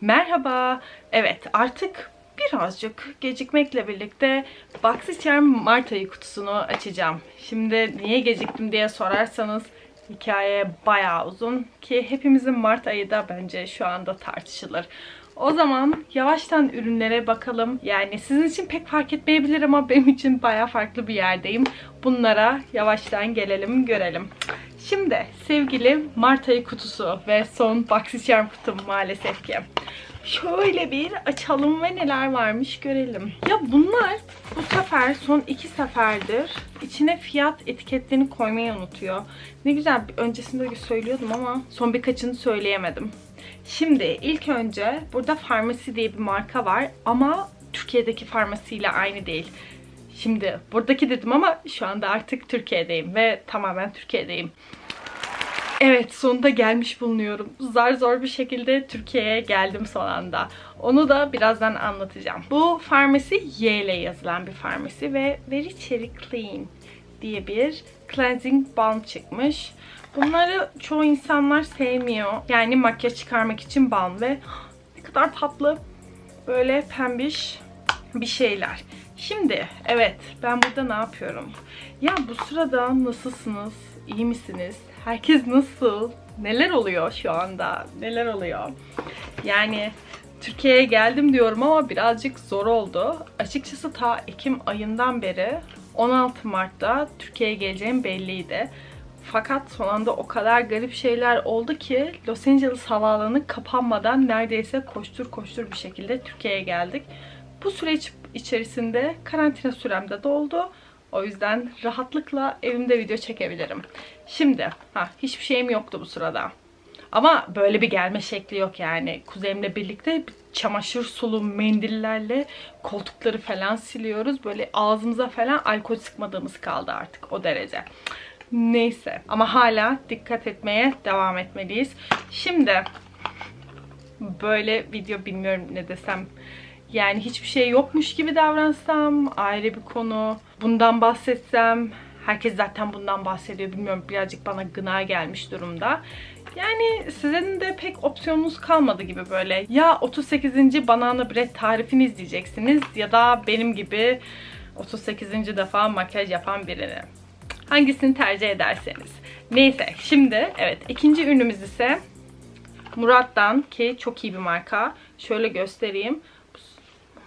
Merhaba. Evet artık birazcık gecikmekle birlikte BoxyCharm Mart ayı kutusunu açacağım. Şimdi niye geciktim diye sorarsanız hikaye bayağı uzun ki hepimizin Mart ayı da bence şu anda tartışılır. O zaman yavaştan ürünlere bakalım. Yani sizin için pek fark etmeyebilir ama benim için bayağı farklı bir yerdeyim. Bunlara yavaştan gelelim görelim. Şimdi sevgili Mart ayı kutusu ve son BoxyCharm kutum maalesef ki. Şöyle bir açalım ve neler varmış görelim. Ya bunlar bu sefer son iki seferdir içine fiyat etiketlerini koymayı unutuyor. Ne güzel öncesinde söylüyordum ama son birkaçını söyleyemedim. Şimdi ilk önce burada Farmasi diye bir marka var ama Türkiye'deki farmasiyle aynı değil. Şimdi buradaki dedim ama şu anda artık Türkiye'deyim ve tamamen Türkiye'deyim. Evet sonunda gelmiş bulunuyorum. Zar zor bir şekilde Türkiye'ye geldim son anda. Onu da birazdan anlatacağım. Bu farmasi Y ile yazılan bir farmasi ve Very Cherry Clean diye bir cleansing balm çıkmış. Bunları çoğu insanlar sevmiyor. Yani makyaj çıkarmak için balm ve ne kadar tatlı böyle pembiş bir şeyler. Şimdi evet ben burada ne yapıyorum? Ya bu sırada nasılsınız? İyi misiniz? Herkes nasıl? Neler oluyor şu anda? Neler oluyor? Yani Türkiye'ye geldim diyorum ama birazcık zor oldu. Açıkçası ta Ekim ayından beri 16 Mart'ta Türkiye'ye geleceğim belliydi. Fakat son anda o kadar garip şeyler oldu ki Los Angeles havaalanı kapanmadan neredeyse koştur koştur bir şekilde Türkiye'ye geldik. Bu süreç içerisinde karantina sürem de doldu. O yüzden rahatlıkla evimde video çekebilirim. Şimdi ha hiçbir şeyim yoktu bu sırada. Ama böyle bir gelme şekli yok yani. Kuzeyimle birlikte çamaşır sulu mendillerle koltukları falan siliyoruz. Böyle ağzımıza falan alkol sıkmadığımız kaldı artık o derece. Neyse ama hala dikkat etmeye devam etmeliyiz. Şimdi böyle video bilmiyorum ne desem yani hiçbir şey yokmuş gibi davransam ayrı bir konu. Bundan bahsetsem herkes zaten bundan bahsediyor. Bilmiyorum birazcık bana gına gelmiş durumda. Yani sizin de pek opsiyonunuz kalmadı gibi böyle. Ya 38. banana bread tarifini izleyeceksiniz ya da benim gibi 38. defa makyaj yapan birini. Hangisini tercih ederseniz. Neyse şimdi evet ikinci ürünümüz ise Murat'tan ki çok iyi bir marka. Şöyle göstereyim.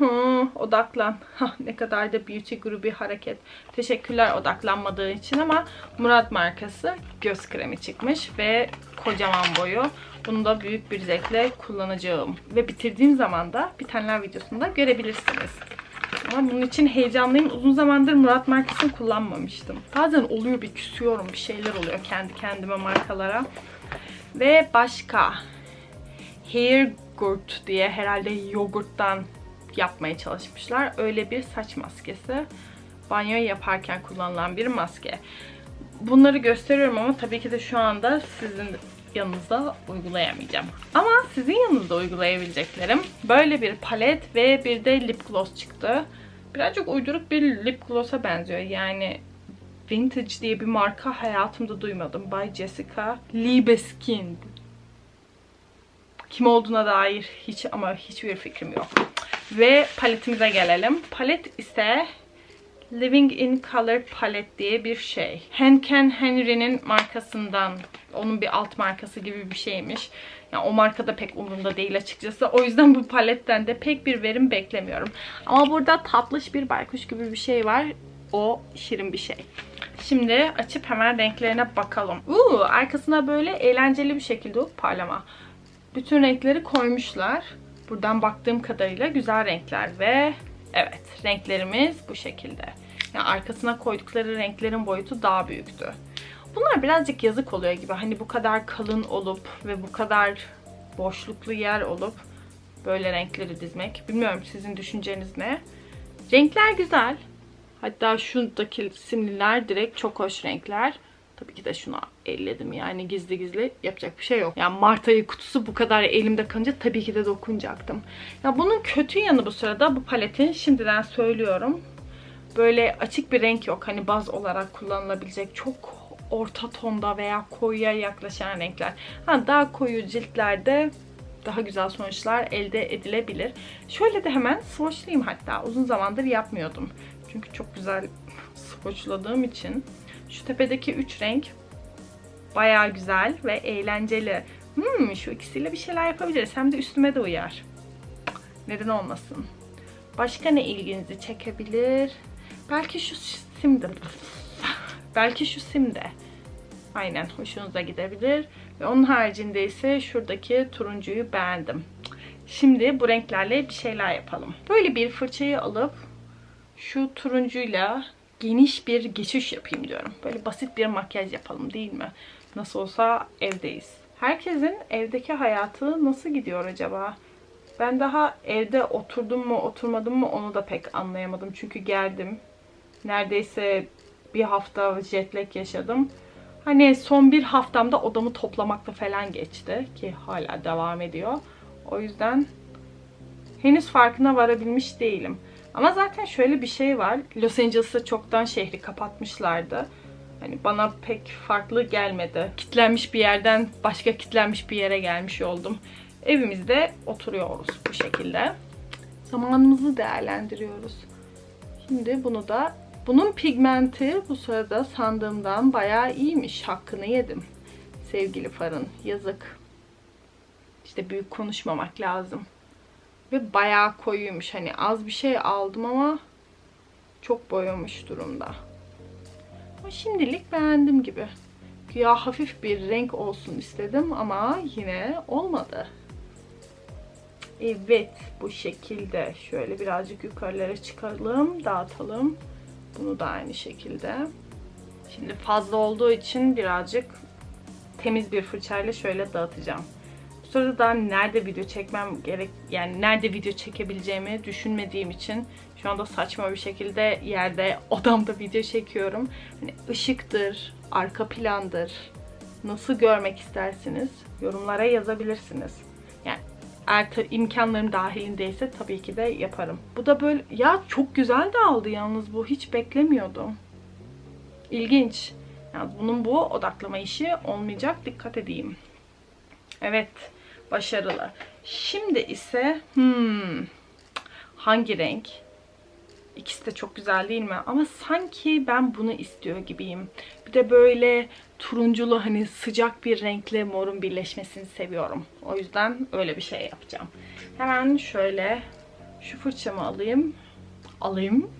Hı, odaklan. Hah, ne kadar da beauty grubu bir hareket. Teşekkürler odaklanmadığı için ama Murat markası göz kremi çıkmış ve kocaman boyu. Bunu da büyük bir zevkle kullanacağım. Ve bitirdiğim zaman da bir taneler videosunda görebilirsiniz. Ama bunun için heyecanlıyım. Uzun zamandır Murat markasını kullanmamıştım. Bazen oluyor bir küsüyorum bir şeyler oluyor kendi kendime markalara. Ve başka Hair Gurt diye herhalde yogurttan yapmaya çalışmışlar. Öyle bir saç maskesi. Banyo yaparken kullanılan bir maske. Bunları gösteriyorum ama tabii ki de şu anda sizin yanınızda uygulayamayacağım. Ama sizin yanınızda uygulayabileceklerim böyle bir palet ve bir de lip gloss çıktı. Birazcık uyduruk bir lip gloss'a benziyor. Yani Vintage diye bir marka hayatımda duymadım. By Jessica Libeskind. Kim olduğuna dair hiç ama hiçbir fikrim yok. Ve paletimize gelelim. Palet ise Living in Color Palette diye bir şey. Henken Henry'nin markasından, onun bir alt markası gibi bir şeymiş. Yani o markada pek umurumda değil açıkçası. O yüzden bu paletten de pek bir verim beklemiyorum. Ama burada tatlış bir baykuş gibi bir şey var. O şirin bir şey. Şimdi açıp hemen renklerine bakalım. Uuu arkasına böyle eğlenceli bir şekilde parlama. Bütün renkleri koymuşlar. Buradan baktığım kadarıyla güzel renkler ve evet renklerimiz bu şekilde. Yani arkasına koydukları renklerin boyutu daha büyüktü. Bunlar birazcık yazık oluyor gibi. Hani bu kadar kalın olup ve bu kadar boşluklu yer olup böyle renkleri dizmek. Bilmiyorum sizin düşünceniz ne? Renkler güzel. Hatta şuradaki simliler direkt çok hoş renkler. Tabii ki de şunu elledim yani gizli gizli yapacak bir şey yok. Yani Mart ayı kutusu bu kadar elimde kalınca tabii ki de dokunacaktım. Ya bunun kötü yanı bu sırada bu paletin şimdiden söylüyorum. Böyle açık bir renk yok. Hani baz olarak kullanılabilecek çok orta tonda veya koyuya yaklaşan renkler. Ha daha koyu ciltlerde daha güzel sonuçlar elde edilebilir. Şöyle de hemen swatchlayayım hatta. Uzun zamandır yapmıyordum. Çünkü çok güzel swatchladığım için. Şu tepedeki 3 renk bayağı güzel ve eğlenceli. Hmm, şu ikisiyle bir şeyler yapabiliriz. Hem de üstüme de uyar. Neden olmasın? Başka ne ilginizi çekebilir? Belki şu simde. Belki şu simde. Aynen hoşunuza gidebilir. Ve onun haricinde ise şuradaki turuncuyu beğendim. Şimdi bu renklerle bir şeyler yapalım. Böyle bir fırçayı alıp şu turuncuyla geniş bir geçiş yapayım diyorum. Böyle basit bir makyaj yapalım değil mi? Nasıl olsa evdeyiz. Herkesin evdeki hayatı nasıl gidiyor acaba? Ben daha evde oturdum mu oturmadım mı onu da pek anlayamadım. Çünkü geldim. Neredeyse bir hafta jet lag yaşadım. Hani son bir haftamda odamı toplamakla falan geçti. Ki hala devam ediyor. O yüzden henüz farkına varabilmiş değilim. Ama zaten şöyle bir şey var. Los Angeles'ta çoktan şehri kapatmışlardı. Hani bana pek farklı gelmedi. Kitlenmiş bir yerden başka kitlenmiş bir yere gelmiş oldum. Evimizde oturuyoruz bu şekilde. Zamanımızı değerlendiriyoruz. Şimdi bunu da bunun pigmenti bu sırada sandığımdan bayağı iyiymiş. Hakkını yedim. Sevgili Farın. Yazık. İşte büyük konuşmamak lazım. Ve bayağı koyuymuş. Hani az bir şey aldım ama çok boyamış durumda. Ama şimdilik beğendim gibi. Güya hafif bir renk olsun istedim ama yine olmadı. Evet bu şekilde. Şöyle birazcık yukarılara çıkalım, dağıtalım. Bunu da aynı şekilde. Şimdi fazla olduğu için birazcık temiz bir fırçayla şöyle dağıtacağım. Sırada daha nerede video çekmem gerek yani nerede video çekebileceğimi düşünmediğim için şu anda saçma bir şekilde yerde odamda video çekiyorum. Hani ışıktır, arka plandır, nasıl görmek istersiniz yorumlara yazabilirsiniz. Yani eğer imkanlarım dahilindeyse tabii ki de yaparım. Bu da böyle ya çok güzel de aldı yalnız bu hiç beklemiyordum. İlginç. Yalnız bunun bu odaklama işi olmayacak dikkat edeyim. Evet başarılı. Şimdi ise hmm, hangi renk? İkisi de çok güzel değil mi? Ama sanki ben bunu istiyor gibiyim. Bir de böyle turunculu hani sıcak bir renkle morun birleşmesini seviyorum. O yüzden öyle bir şey yapacağım. Hemen şöyle şu fırçamı alayım. Alayım.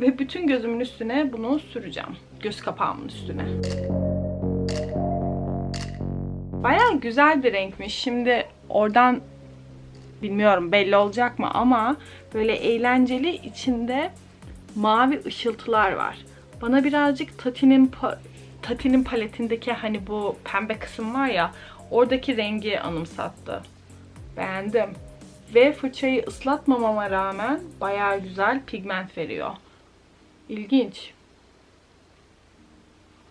Ve bütün gözümün üstüne bunu süreceğim. Göz kapağımın üstüne. Baya güzel bir renkmiş. Şimdi oradan bilmiyorum belli olacak mı ama böyle eğlenceli içinde mavi ışıltılar var. Bana birazcık Tati'nin Tati'nin paletindeki hani bu pembe kısım var ya oradaki rengi anımsattı. Beğendim. Ve fırçayı ıslatmamama rağmen bayağı güzel pigment veriyor. İlginç.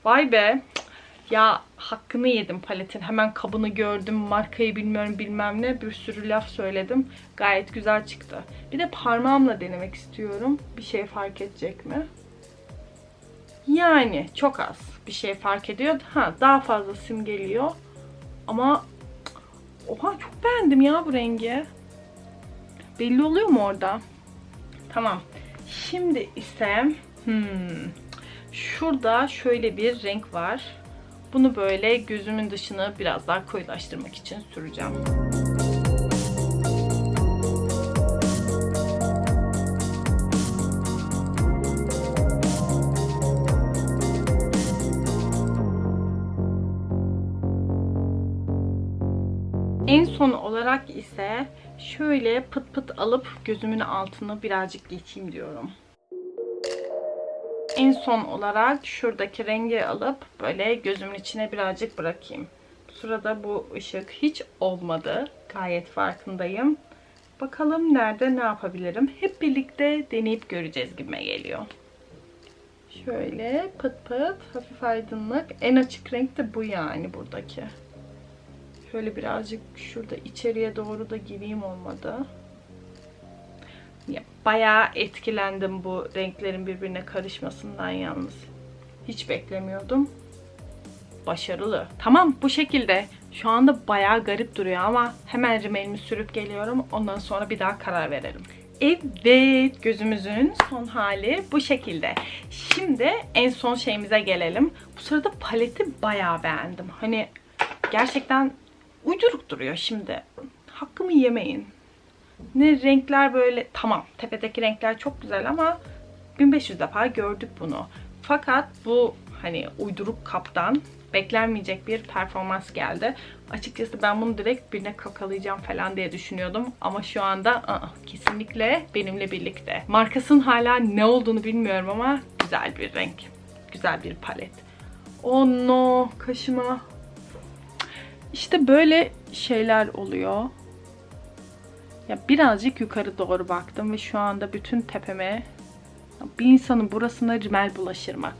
Vay be. Ya hakkını yedim paletin. Hemen kabını gördüm. Markayı bilmiyorum bilmem ne. Bir sürü laf söyledim. Gayet güzel çıktı. Bir de parmağımla denemek istiyorum. Bir şey fark edecek mi? Yani çok az bir şey fark ediyor. Ha daha fazla sim geliyor. Ama oha çok beğendim ya bu rengi. Belli oluyor mu orada? Tamam. Şimdi ise hmm, şurada şöyle bir renk var. Bunu böyle gözümün dışını biraz daha koyulaştırmak için süreceğim. En son olarak ise şöyle pıt pıt alıp gözümün altını birazcık geçeyim diyorum. En son olarak şuradaki rengi alıp böyle gözümün içine birazcık bırakayım. Sırada bu ışık hiç olmadı. Gayet farkındayım. Bakalım nerede ne yapabilirim. Hep birlikte deneyip göreceğiz gibime geliyor. Şöyle pıt pıt hafif aydınlık. En açık renk de bu yani buradaki. Şöyle birazcık şurada içeriye doğru da gireyim olmadı. Ya, bayağı etkilendim bu renklerin birbirine karışmasından yalnız. Hiç beklemiyordum. Başarılı. Tamam bu şekilde. Şu anda bayağı garip duruyor ama hemen rimelimi sürüp geliyorum. Ondan sonra bir daha karar verelim. Evet, gözümüzün son hali bu şekilde. Şimdi en son şeyimize gelelim. Bu sırada paleti bayağı beğendim. Hani gerçekten uyduruk duruyor şimdi. Hakkımı yemeyin. Ne renkler böyle tamam tepedeki renkler çok güzel ama 1500 defa gördük bunu. Fakat bu hani uyduruk kaptan beklenmeyecek bir performans geldi. Açıkçası ben bunu direkt birine kakalayacağım falan diye düşünüyordum. Ama şu anda aa, kesinlikle benimle birlikte. Markasının hala ne olduğunu bilmiyorum ama güzel bir renk. Güzel bir palet. Oh no kaşıma. İşte böyle şeyler oluyor. Ya birazcık yukarı doğru baktım ve şu anda bütün tepeme bir insanın burasına rimel bulaşır mı?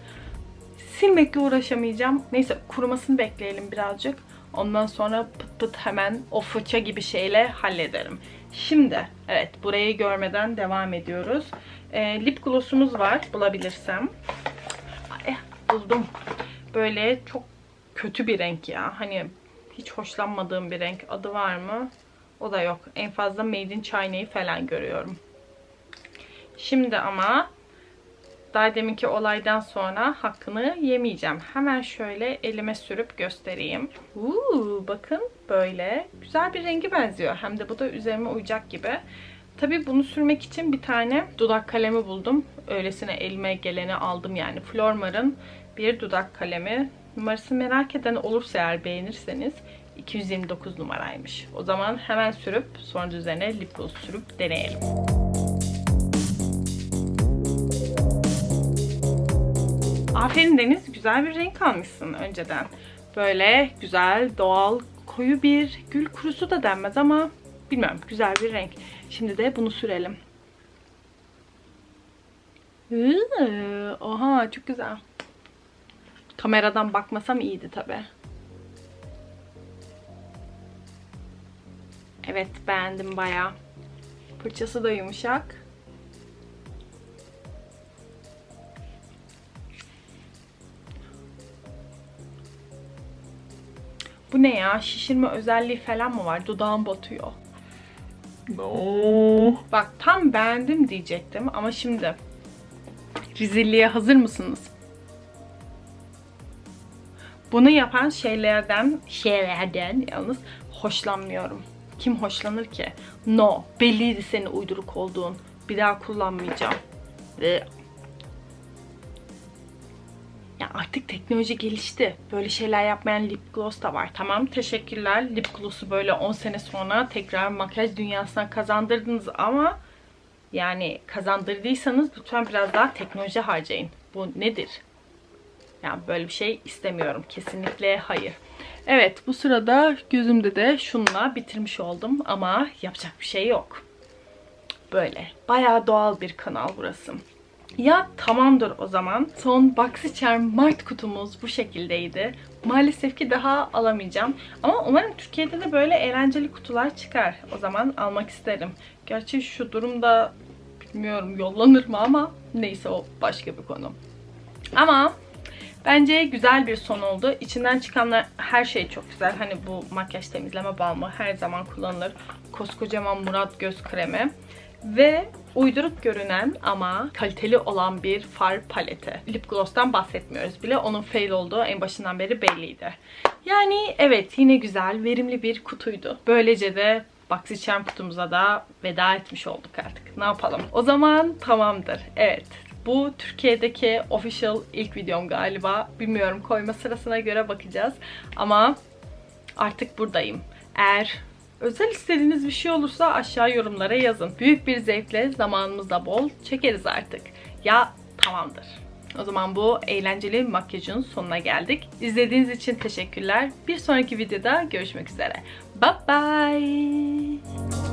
Silmekle uğraşamayacağım. Neyse kurumasını bekleyelim birazcık. Ondan sonra pıt pıt hemen o fırça gibi şeyle hallederim. Şimdi evet burayı görmeden devam ediyoruz. Ee, lip gloss'umuz var bulabilirsem. Ay, buldum. Böyle çok kötü bir renk ya. Hani hiç hoşlanmadığım bir renk. Adı var mı? O da yok. En fazla Made in China'yı falan görüyorum. Şimdi ama daha deminki olaydan sonra hakkını yemeyeceğim. Hemen şöyle elime sürüp göstereyim. Uuu bakın böyle güzel bir rengi benziyor. Hem de bu da üzerime uyacak gibi. Tabii bunu sürmek için bir tane dudak kalemi buldum. Öylesine elime geleni aldım yani. Flormar'ın bir dudak kalemi. Numarasını merak eden olursa eğer beğenirseniz 229 numaraymış. O zaman hemen sürüp sonra üzerine lip gloss sürüp deneyelim. Aferin Deniz, güzel bir renk almışsın önceden. Böyle güzel, doğal, koyu bir gül kurusu da denmez ama bilmiyorum güzel bir renk. Şimdi de bunu sürelim. Oha çok güzel. Kameradan bakmasam iyiydi tabi. Evet beğendim bayağı. Fırçası da yumuşak. Bu ne ya? Şişirme özelliği falan mı var? Dudağım batıyor. No. Bak tam beğendim diyecektim ama şimdi rezilliğe hazır mısınız? Bunu yapan şeylerden, şeylerden yalnız hoşlanmıyorum. Kim hoşlanır ki? No, belliydi senin uyduruk olduğun. Bir daha kullanmayacağım. Ve ya artık teknoloji gelişti. Böyle şeyler yapmayan lip gloss da var. Tamam teşekkürler. Lip gloss'u böyle 10 sene sonra tekrar makyaj dünyasına kazandırdınız ama yani kazandırdıysanız lütfen biraz daha teknoloji harcayın. Bu nedir? Yani böyle bir şey istemiyorum. Kesinlikle hayır. Evet bu sırada gözümde de şunla bitirmiş oldum ama yapacak bir şey yok. Böyle. Bayağı doğal bir kanal burası. Ya tamamdır o zaman. Son BoxyCharm Mart kutumuz bu şekildeydi. Maalesef ki daha alamayacağım. Ama umarım Türkiye'de de böyle eğlenceli kutular çıkar. O zaman almak isterim. Gerçi şu durumda bilmiyorum yollanır mı ama neyse o başka bir konu. Ama bence güzel bir son oldu. İçinden çıkanlar her şey çok güzel. Hani bu makyaj temizleme balmı her zaman kullanılır. Koskocaman Murat göz kremi. Ve uyduruk görünen ama kaliteli olan bir far paleti. Lip gloss'tan bahsetmiyoruz bile. Onun fail olduğu en başından beri belliydi. Yani evet yine güzel, verimli bir kutuydu. Böylece de BoxyCharm kutumuza da veda etmiş olduk artık. Ne yapalım? O zaman tamamdır. Evet. Bu Türkiye'deki official ilk videom galiba. Bilmiyorum koyma sırasına göre bakacağız. Ama artık buradayım. Eğer özel istediğiniz bir şey olursa aşağı yorumlara yazın. Büyük bir zevkle zamanımız da bol çekeriz artık. Ya tamamdır. O zaman bu eğlenceli makyajın sonuna geldik. İzlediğiniz için teşekkürler. Bir sonraki videoda görüşmek üzere. Bye bye.